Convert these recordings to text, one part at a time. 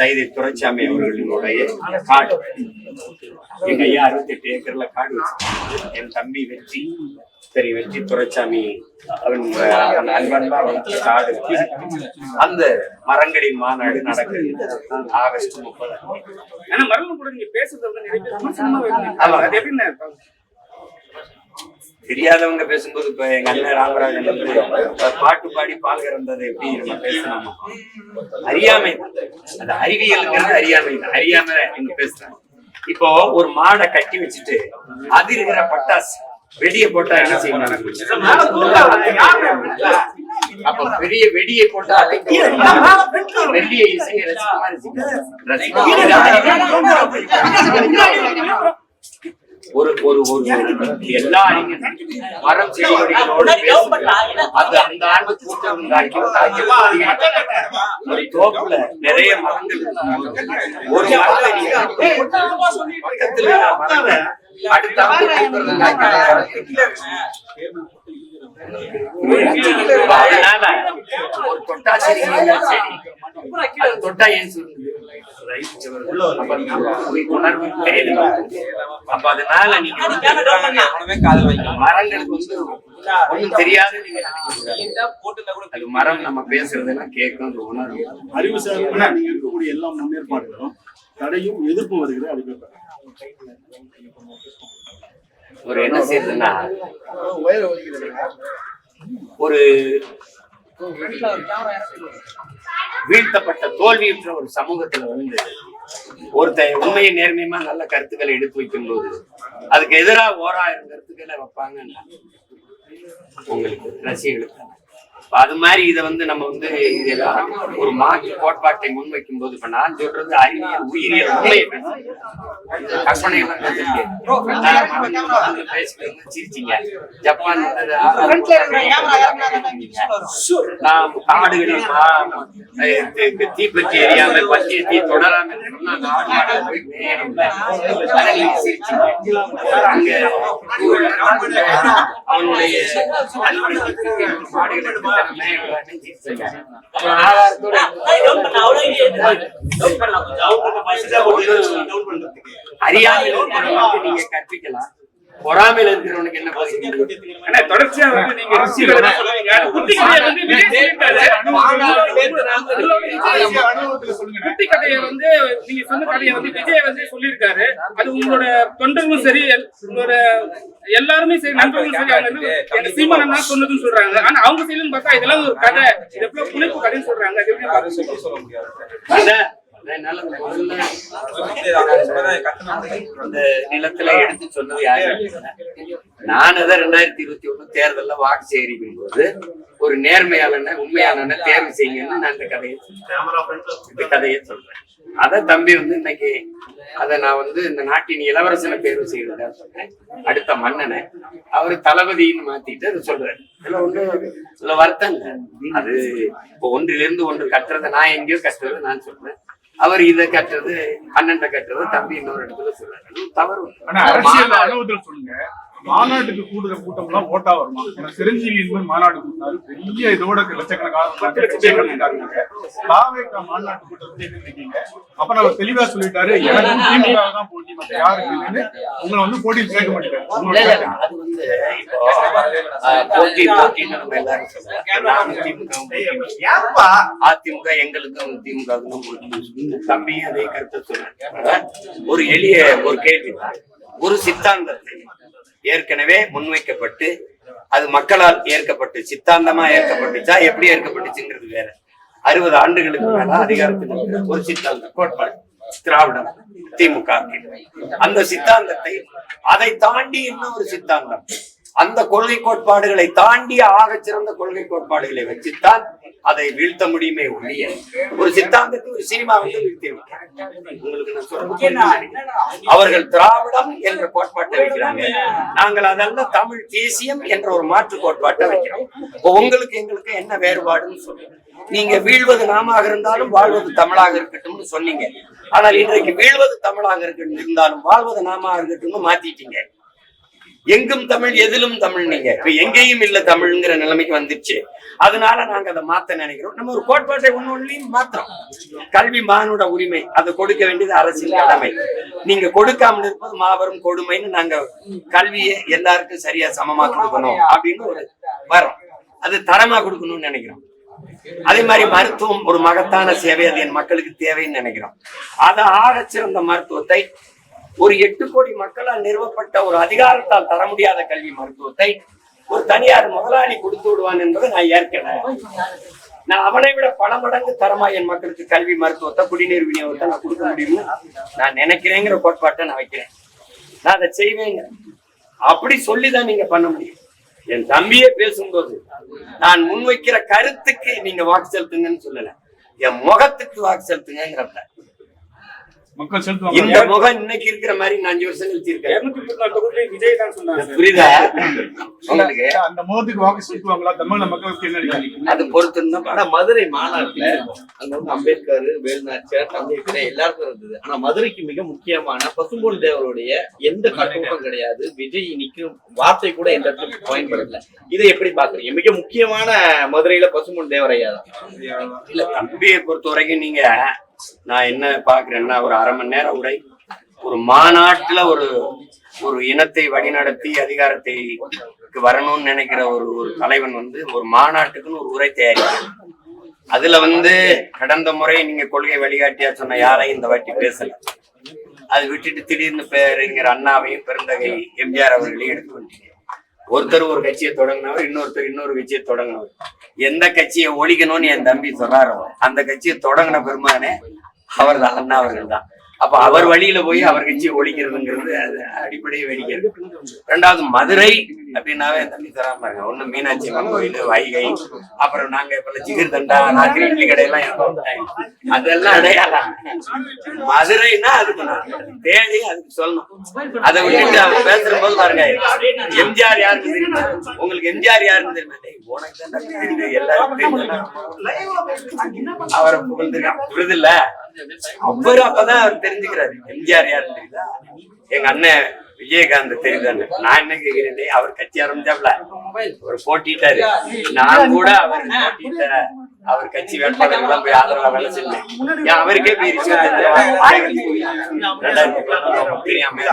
சைதை துரைசாமி அவர்களினுடைய காடு. எங்க ஐயா அறுபத்தி எட்டு ஏக்கர்ல காடு. என் தம்பி வெற்றி சரி வெற்றி துரைசாமி அவன் அன்பன்பா வளர்த்த காடு. அந்த மரங்களின் மாநாடு நடக்குது. ஆகஸ்ட் முப்பது ஆனா மரணம் கூட நீங்க பேசுறது வந்து நிறைய பேர். அது எப்படின்னு தெரியாதவங்க பேசும்போது இப்ப எங்க அண்ணன் ராமராஜன் பாட்டு பாடி பால் கறந்ததை எப்படி நம்ம பேசலாமா? அறியாமை தான். அது அறிவியலுங்கிறது அறியாமை தான். அறியாம நீங்க பேசுறாங்க. இப்போ ஒரு மாடை கட்டி வச்சுட்டு அது இருக்கிற பட்டாசு வெடியை போட்டா என்ன செய்யணும் அப்ப பெரிய வெடியை போட்டா அதுக்கு இசையை ரசிக்க ஒரு ஒரு ஒரு எல்லா மரம். அது அந்த ஆண்டு கூட்டம் தோப்புல நிறைய மரங்கள். ஒரு மரத்தை நீங்க பக்கத்துல அடுத்த ஆண்டு தொட்டா தொட்டா ஏன் அப்ப அதனால நீங்க மரங்களுக்கு வந்து ஒன்றும் தெரியாது அது மரம் நம்ம பேசுறதெல்லாம் கேட்கும் உணர்வு அறிவு சார்பா நீங்க இருக்கக்கூடிய எல்லா முன்னேற்பாடுகளும் தடையும் எதிர்ப்பு வருகிறது. அது ஒரு என்ன செய்யுதுன்னா ஒரு வீழ்த்தப்பட்ட தோல்வியுற்ற ஒரு சமூகத்துல வந்து ஒருத்தன் உண்மையை நேர்மையமா நல்ல கருத்துக்களை எடுத்து வைக்கும் போது அதுக்கு எதிராக ஓராயிரம் கருத்துக்களை வைப்பாங்கன்னா உங்களுக்கு ரசிகர்களுக்கு அது மாதிரி இதை வந்து நம்ம வந்து இதெல்லாம் ஒரு மாற்று கோட்பாட்டை முன்வைக்கும் போது இப்ப நான் சொல்றது அறிவியல் உயிரியல் உண்மையை கற்பனை சிரிச்சீங்க. ஜப்பான் நாம் காடுகளில் தீப்பற்றி எரியாம பற்றிய தீ தொடராம. அங்க அவனுடைய அறியாமல் நீங்க கற்பிக்கலாம். பொறாமையில இருக்கிறவனுக்கு என்ன தொடர்ச்சியா வந்து நீங்க? குட்டி கதையை வந்து விஜய் சொல்லியிருக்காரு. குட்டி கதையை வந்து நீங்க சொன்ன கதையை வந்து விஜய் வந்து சொல்லியிருக்காரு அது உங்களோட தொண்டர்களும் சரி எல்- உங்களோட எல்லாருமே சரி நண்பர்களும் சரி அவங்க எங்க சீமானன் தான் சொன்னதுன்னு சொல்றாங்க ஆனா அவங்க சைடுன்னு பார்த்தா இதெல்லாம் ஒரு கதை இது எவ்வளவு புனைப்பு கதைன்னு சொல்றாங்க அது எப்படி என்னால முதல்ல அந்த நிலத்துல எடுத்து சொன்னது யாரு நான் தான் ரெண்டாயிரத்தி இருபத்தி ஒண்ணு தேர்தல்ல வாக்கு சேகரிக்கும் போது ஒரு நேர்மையாளன உண்மையாளன தேர்வு செய்யுங்கன்னு நான் இந்த கதையை சொல்றேன். இந்த கதையை சொல்றேன். அத தம்பி வந்து இன்னைக்கு அத நான் வந்து இந்த நாட்டின் இளவரசனை தேர்வு செய்யறதா சொன்னேன். அடுத்த மன்னனை அவரு தளபதின்னு மாத்திட்டு அதை சொல்றாரு. இதுல ஒண்ணு இதுல வருத்தம் இல்ல. அது இப்போ ஒன்றிலிருந்து ஒன்று கட்டுறதை நான் எங்கேயோ கட்டுறதை நான் சொல்றேன். அவர் இதை கட்டுறது அண்ணன் கட்டுறது தம்பி இன்னொரு இடத்துல சொல்றாரு. தவறு. அரசியல் சொல்லுங்க. மாநாட்டுக்கு கூடுற கூட்டம் எல்லாம் ஓட்டா வருமா? ஏன்னா சிரஞ்சீவி என்பது மாநாடு கூட்டினாரு. பெரிய இதோட லட்சக்கணக்கான தாவேக்கா மாநாட்டு கூட்டத்தை அப்ப நம்ம தெளிவா சொல்லிட்டாரு எனக்கு திமுக தான் போட்டி மத்த யாருக்கு இல்லைன்னு உங்களை வந்து போட்டியில் சேர்க்க மாட்டேங்கிறாரு இல்ல, இல்ல, இல்ல. அது வந்து இப்போ, ஆஹ், போட்டி போட்டின்னு நம்ம எல்லாரும் சொல்றோம். நானும் திமுகவும் போட்டி. அதிமுக எங்களுக்கும் போட்டி. தம்பியும் அதே கருத்தை சொல்றேன். ஒரு எளிய ஒரு கேள்வி ஒரு சித்தாந்தத்தை. ஏற்கனவே முன்வைக்கப்பட்டு அது மக்களால் ஏற்கப்பட்டு சித்தாந்தமா ஏற்கப்பட்டுச்சா எப்படி ஏற்கப்பட்டுச்சுங்கிறது வேற. அறுபது ஆண்டுகளுக்கு மேல அதிகாரத்தில் ஒரு சித்தாந்தம் கோட்பாடு திராவிடம் திமுக. அந்த சித்தாந்தத்தை அதை தாண்டி இன்னும் ஒரு சித்தாந்தம். அந்த கொள்கை கோட்பாடுகளை தாண்டி ஆகச் சிறந்த கொள்கை கோட்பாடுகளை வச்சுத்தான் அதை வீழ்த்த முடியுமே ஒழிய ஒரு சித்தாந்தத்தை ஒரு சினிமா வந்து புரியுதா? அவர்கள் திராவிடம் என்ற கோட்பாட்டை வைக்கிறாங்க. நாங்கள் அதல்ல தமிழ் தேசியம் என்ற ஒரு மாற்று கோட்பாட்டை வைக்கிறோம். உங்களுக்கு எங்களுக்கு என்ன வேறுபாடுன்னு சொல்லுங்க. நீங்க வீழ்வது நாமாக இருந்தாலும் வாழ்வது தமிழாக இருக்கட்டும்னு சொன்னீங்க. ஆனால் இன்றைக்கு வீழ்வது தமிழாக இருக்கட்டும் இருந்தாலும் வாழ்வது நாமாக இருக்கட்டும்னு மாத்திட்டீங்க. எங்கும் தமிழ் எதிலும் தமிழ் நீங்க. இப்ப எங்கேயும் இல்ல தமிழ்ங்கிற நிலைமைக்கு வந்துருச்சு. அதனால நாங்க அதை மாத்த நினைக்கிறோம். நம்ம ஒரு கோட்பாட்டை ஒண்ணு ஒன்றையும் மாத்திரம் கல்வி மானுட உரிமை அதை கொடுக்க வேண்டியது அரசியல் கடமை. நீங்க கொடுக்காமல் இருப்பது மாபெரும் கொடுமைன்னு நாங்க கல்வியை எல்லாருக்கும் சரியா சமமா கொடுக்கணும் அப்படின்னு ஒரு வரோம். அது தரமா கொடுக்கணும்னு நினைக்கிறோம். அதே மாதிரி மருத்துவம் ஒரு மகத்தான சேவை அது என் மக்களுக்கு தேவைன்னு நினைக்கிறோம். அதை ஆக சிறந்த மருத்துவத்தை ஒரு எட்டு கோடி மக்களால் நிறுவப்பட்ட ஒரு அதிகாரத்தால் தர முடியாத கல்வி மருத்துவத்தை ஒரு தனியார் முதலாளி கொடுத்து விடுவான் என்பதை நான் ஏற்கனவே நான் அவனை விட பல மடங்கு தரமா என் மக்களுக்கு கல்வி மருத்துவத்தை குடிநீர் விநியோகத்தை நான் கொடுக்க முடியும்னு நான் நினைக்கிறேங்கிற கோட்பாட்டை நான் வைக்கிறேன். நான் அதை செய்வேங்க. அப்படி சொல்லிதான் நீங்க பண்ண முடியும். என் தம்பியே பேசும்போது நான் முன்வைக்கிற கருத்துக்கு நீங்க வாக்கு செலுத்துங்கன்னு சொல்லல. என் முகத்துக்கு வாக்கு செலுத்துங்கிறத மக்கள் இந்த செலுத்துவாங்க முகம் இன்னைக்கு இருக்கிற மாதிரி நான் அஞ்சு வருஷம் கழிச்சு இருக்கேன் விஜய் தான் சொன்னாங்க. புரியுதா? உங்களுக்கு? அந்த முகத்துக்கு வாக்கு செலுத்துவாங்களா? தமிழ் மக்களுக்கு என்ன அது பொறுத்து ஆனா மதுரை மாநாட்டுல அங்க வந்து அம்பேத்கர் வேலுநாச்சியார் அம்பேத்கர் எல்லாருக்கும் இருந்தது. ஆனா மதுரைக்கு மிக முக்கியமான பசும்பொன் தேவருடைய எந்த கட்டமும் கிடையாது. விஜய் நிக்கும் வார்த்தை கூட எந்த இடத்துல பயன்படல. இதை எப்படி பாக்குறீங்க மிக முக்கியமான மதுரையில பசும்பொன் தேவரையா தான். இல்ல தம்பியை பொறுத்த வரைக்கும் நீங்க நான் என்ன பாக்குறேன்னா ஒரு அரை மணி நேரம் உரை ஒரு மாநாட்டுல ஒரு ஒரு இனத்தை வழிநடத்தி அதிகாரத்தை வரணும்னு நினைக்கிற ஒரு ஒரு தலைவன் வந்து ஒரு மாநாட்டுக்குன்னு ஒரு உரை தயாரிக்கிறான் அதுல வந்து கடந்த முறை நீங்க கொள்கை வழிகாட்டியா சொன்ன யாரையும் இந்த வாட்டி பேசல. அது விட்டுட்டு திடீர்னு பேருங்கிற அண்ணாவையும் பெருந்தகை எம்ஜிஆர் அவர்களையும் எடுத்து வந்துட்டீங்க ஒருத்தர் ஒரு கட்சியை தொடங்கினவர் இன்னொருத்தர் இன்னொரு கட்சியை தொடங்கினவர். எந்த கட்சியை ஒழிக்கணும்னு என் தம்பி சொல்றாரோ அந்த கட்சியை தொடங்கின பெருமானே அவர் தான் அண்ணா அவர்கள் தான் அப்ப அவர் வழியில போய் அவர் கட்சியை ஒழிக்கிறதுங்கிறது அது அடிப்படையை வேடிக்கை. ரெண்டாவது மதுரை அப்படின்னாவே என் தம்பி தராம ஒண்ணு மீனாட்சி அம்மன் கோயில் வைகை அப்புறம் நாங்க இப்ப ஜிகிர் தண்டா நாக்கு இட்லி கடையெல்லாம் அதெல்லாம் அடையாளம். மதுரைன்னா அதுக்கு நான் தேடி அதுக்கு சொல்லணும். அதை விட்டுட்டு அவங்க பேசுற போது பாருங்க எம்ஜிஆர் யாருன்னு தெரியுமா? உங்களுக்கு எம்ஜிஆர் யாருன்னு தெரியுமா? உனக்கு தான் தெரியுது எல்லாருக்கும் தெரியும் அவரை புகழ்ந்துருக்கான். புரியுதுல்ல அவரு அப்பதான் அவர் தெரிஞ்சுக்கிறாரு எம்ஜிஆர் யாருன்னு தெரியுதா? எங்க அண்ணன் விஜயகாந்த் தெரியுதான்னு? நான் என்ன கேக்குறேன் டேய், அவர் கட்சி ஆரம்பிச்சாப்ல. அவர் போட்டிட்டாரு. நான் கூட அவர் போட்டிட்ட அவர் கட்சி வேட்பாளர்கள் போய் ஆதரவா வேலை செஞ்சேன். அவருக்கே போய் ரெண்டாயிரத்தி பதினொன்று தெரியாம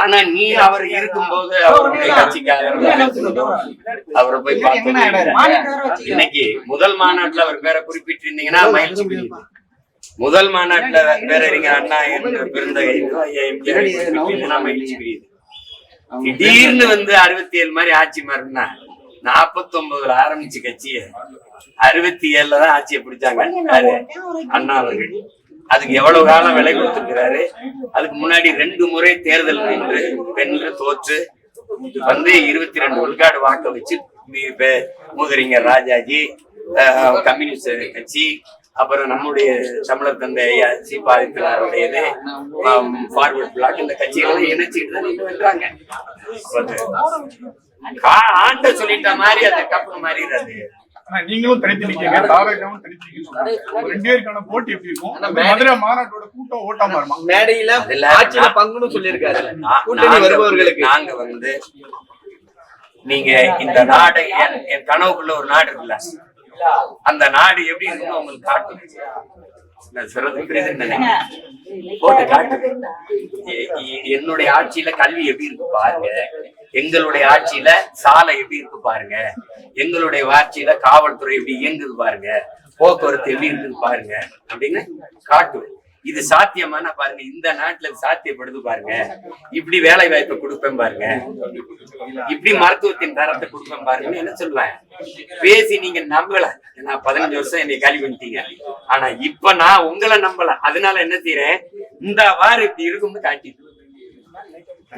ஆனா நீ அவர் இருக்கும்போது அவருடைய கட்சிக்காரர் அவரை போய் பார்த்து இன்னைக்கு முதல் மாநாட்டுல அவர் பேரை குறிப்பிட்டிருந்தீங்கன்னா மகிழ்ச்சி முதல் மாநாட்டுல பேரறிஞர் அண்ணா என்ற பெருந்தகை மகிழ்ச்சி திடீர்னு வந்து அறுபத்தி ஏழு மாதிரி ஆட்சி மாறினா நாற்பத்தி ஒன்பதுல ஆரம்பிச்ச கட்சிய அறுபத்தி ஏழுல தான் ஆட்சியை பிடிச்சாங்க? அண்ணா அவர்கள். அதுக்கு எவ்வளவு காலம் விலை கொடுத்திருக்கிறாரு? அதுக்கு முன்னாடி ரெண்டு முறை தேர்தல் நின்று வென்று தோற்று வந்து இருபத்தி ரெண்டு விழுக்காடு வாக்க வச்சு மி- பே- மூதறிஞர் ராஜாஜி கம்யூனிஸ்ட் கட்சி அப்புறம் நம்முடைய தமிழர் தந்தை ஐயா சி பாதிப்பிலாருடையது ஃபார்வர்ட் பிளாக் இந்த கட்சிகளை இணைச்சிட்டு தான் நின்று வென்றாங்க ஆண்ட சொல்லிட்ட மாதிரி அந்த கப்பு மாறிடுறது நீங்களும் தனித்து நிக்கீங்க தாவேக்காவும் தனித்து நிக்கீங்க ரெண்டு பேருக்கான போட்டி எப்படி இருக்கும்? ஆனா அந்த மதுரை மாநாட்டோட கூட்டம் ஓட்டாம மேடையில ஆட்சியில பங்குன்னு சொல்லியிருக்காரு. கூட்டணி நாங்க வருபவர்களுக்கு. வந்து- நாங்க வந்து நீங்க இந்த நாடு என் என் கனவுக்குள்ள ஒரு நாடு இருக்குல்ல? அந்த நாடு எப்படி இருக்குன்னு உங்களுக்கு காட்டும் நான் சொல்றது நினைக்கிறேன் போட்டு காட்டு. என்னுடைய ஆட்சியில கல்வி எப்படி இருக்கு பாருங்க. எங்களுடைய ஆட்சியில சாலை எப்படி இருக்கு பாருங்க. எங்களுடைய ஆட்சியில காவல்துறை எப்படி இயங்குது பாருங்க. போக்குவரத்து எப்படி இருக்குது பாருங்க. அப்படின்னு காட்டும் இது சாத்தியமான பாருங்க. இந்த நாட்டுல சாத்தியப்படுது பாருங்க. இப்படி வேலை வாய்ப்பை கொடுப்பேன் பாருங்க. இப்படி மருத்துவத்தின் தரத்தை கொடுப்பேன் பாருங்கன்னு என்ன சொல்லுவேன்? பேசி நீங்க நம்பல. நான் பதினஞ்சு வருஷம் என்னை காலி பண்ணிட்டீங்க. ஆனா இப்ப நான் உங்களை நம்பல. அதனால என்ன செய்யறேன் இந்த வாரம் இப்படி இருக்கும்னு காட்டிட்டு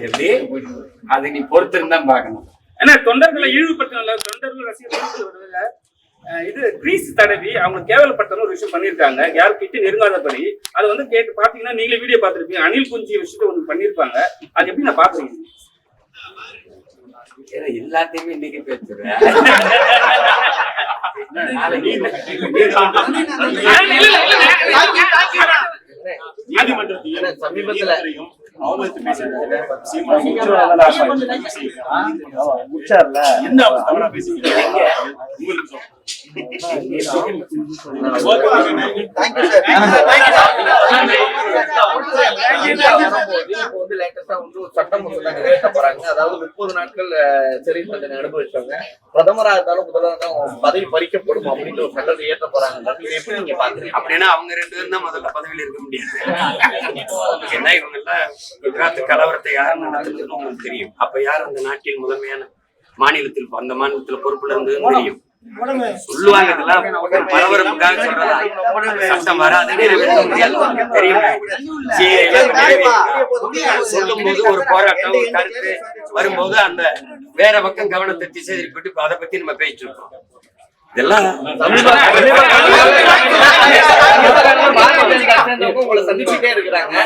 எப்படி? அதை நீ பொறுத்திருந்தான் பாக்கணும் ஏன்னா தொண்டர்களை இழிவுபடுத்தினால தொண்டர்கள் ரசிகர்கள் இது கிரீஸ் தடவி அவங்க கேவலப்படுத்தணும் ஒரு விஷயம் பண்ணியிருக்காங்க. யாரும் கிட்ட நெருங்காதபடி. அதை வந்து கேட்டு பாத்தீங்கன்னா நீங்களே வீடியோ பார்த்திருப்பீங்க. அனில் குஞ்சி விஷயத்த ஒன்று பண்ணியிருப்பாங்க. அது எப்படி நான் பாக்குறீங்க? ஏன்னா எல்லாத்தையுமே இன்னைக்கு பேசுறேன். சமீபத்துல என்ன வந்து latest வந்து ஒரு சட்டம் மசோதா போறாங்க அதாவது முப்பது நாட்கள் அஹ், சிறை தண்டனை பிரதமரா இருந்தாலும் முதல்ல பதவி பறிக்கப்படும் அப்படின்னு ஒரு சட்டத்தை ஏற்ற போறாங்க இதை எப்படி நீங்க பாக்குறீங்க அப்படின்னா அவங்க ரெண்டு பேரும் தான் முதல்ல பதவியில் இருக்க முடியாது. ஏன்னா இவங்க எல்லாம் குஜராத் கலவரத்தை யார் நடத்துறதுன்னு உங்களுக்கு தெரியும். அப்ப யார் அந்த நாட்டில் முதன்மையான மாநிலத்தில் அந்த மாநிலத்தில் பொறுப்புல இருந்து தெரியும். சொல்லுவாங்க இதெல்லாம் பரபரப்புக்காக சொல்றதா? சட்டம் வராது தெரியும்? சொல்லும் போது ஒரு போராட்டம் ஒரு கருத்து வரும்போது அந்த வேற பக்கம் கவனத்தை திசை திருப்பிட்டு அதை பத்தி நம்ம பேசிட்டு இதெல்லாம் உங்களை சந்திச்சுட்டே இருக்கிறாங்க